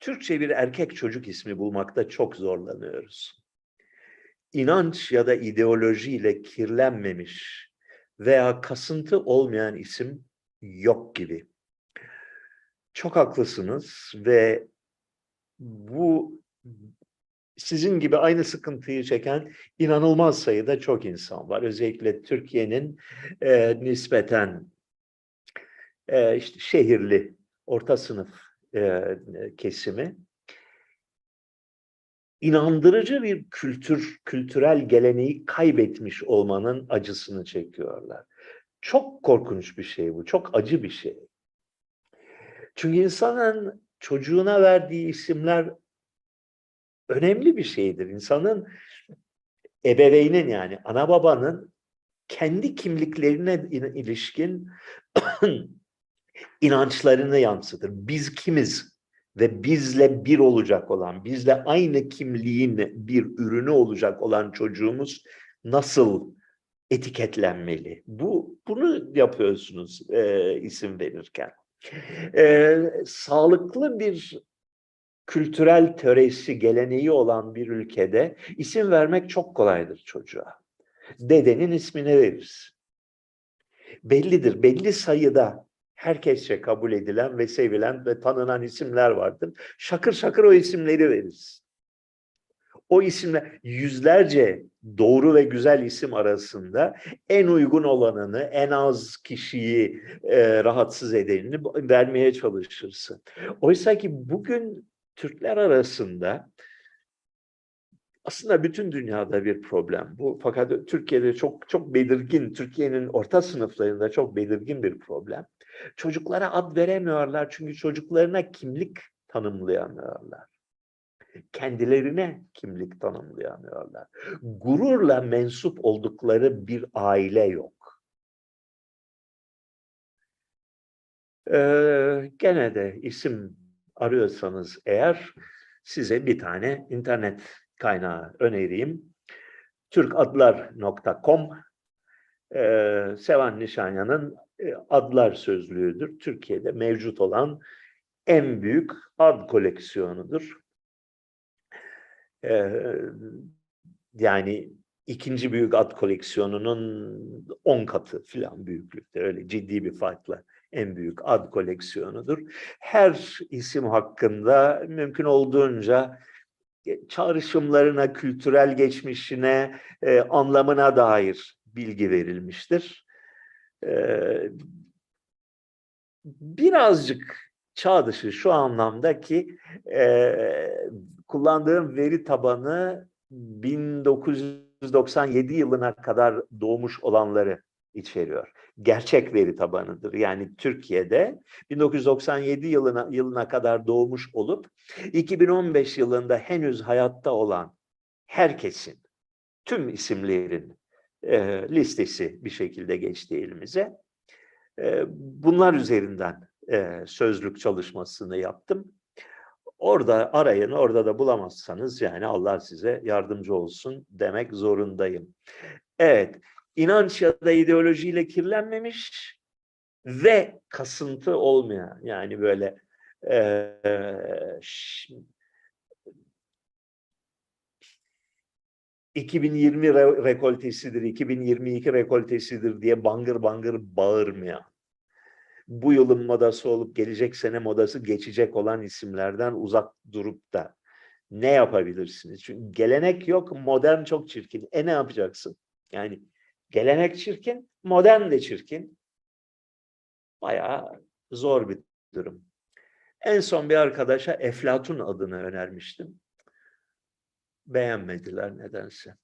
Türkçe bir erkek çocuk ismi bulmakta çok zorlanıyoruz. İnanç ya da ideolojiyle kirlenmemiş veya kasıntı olmayan isim yok gibi. Çok haklısınız ve bu sizin gibi aynı sıkıntıyı çeken inanılmaz sayıda çok insan var. Özellikle Türkiye'nin e, nispeten e, işte şehirli, orta sınıf e, kesimi inandırıcı bir kültür, kültürel geleneği kaybetmiş olmanın acısını çekiyorlar. Çok korkunç bir şey bu, çok acı bir şey. Çünkü insanın çocuğuna verdiği isimler önemli bir şeydir. İnsanın ebeveynin yani ana babanın kendi kimliklerine ilişkin inançlarını yansıtır. Biz kimiz ve bizle bir olacak olan, bizle aynı kimliğin bir ürünü olacak olan çocuğumuz nasıl etiketlenmeli? Bu bunu yapıyorsunuz e, isim verirken. E, sağlıklı bir kültürel töresi, geleneği olan bir ülkede isim vermek çok kolaydır çocuğa. Dedenin ismini veririz. Bellidir, belli sayıda herkesçe kabul edilen ve sevilen ve tanınan isimler vardır. Şakır şakır o isimleri veririz. O isimler yüzlerce doğru ve güzel isim arasında en uygun olanını, en az kişiyi e, rahatsız edenini vermeye çalışırsın. Oysa ki bugün Türkler arasında aslında bütün dünyada bir problem bu. Fakat Türkiye'de çok çok belirgin, Türkiye'nin orta sınıflarında çok belirgin bir problem. Çocuklara ad veremiyorlar çünkü çocuklarına kimlik tanımlayamıyorlar. Kendilerine kimlik tanımlayamıyorlar. Gururla mensup oldukları bir aile yok. Ee, gene de isim arıyorsanız eğer size bir tane internet kaynağı önereyim. Türkadlar.com e, Sevan Nişanyan'ın e, adlar sözlüğüdür. Türkiye'de mevcut olan en büyük ad koleksiyonudur. E, yani ikinci büyük ad koleksiyonunun 10 katı filan büyüklükte öyle ciddi bir farkla en büyük ad koleksiyonudur. Her isim hakkında mümkün olduğunca çağrışımlarına, kültürel geçmişine, e, anlamına dair bilgi verilmiştir. E, birazcık çağ dışı şu anlamda ki e, kullandığım veri tabanı 1997 yılına kadar doğmuş olanları içeriyor. Gerçek veri tabanıdır. Yani Türkiye'de 1997 yılına, yılına kadar doğmuş olup 2015 yılında henüz hayatta olan herkesin, tüm isimlerin e, listesi bir şekilde geçti elimize. E, bunlar üzerinden e, sözlük çalışmasını yaptım. Orada arayın, orada da bulamazsanız yani Allah size yardımcı olsun demek zorundayım. Evet, inanç ya da ideolojiyle kirlenmemiş ve kasıntı olmayan yani böyle e, 2020 re rekoltesidir, 2022 rekoltesidir diye bangır bangır bağırmayan, bu yılın modası olup gelecek sene modası geçecek olan isimlerden uzak durup da ne yapabilirsiniz? Çünkü gelenek yok, modern çok çirkin. E ne yapacaksın? Yani Gelenek çirkin, modern de çirkin. Bayağı zor bir durum. En son bir arkadaşa Eflatun adını önermiştim. Beğenmediler nedense.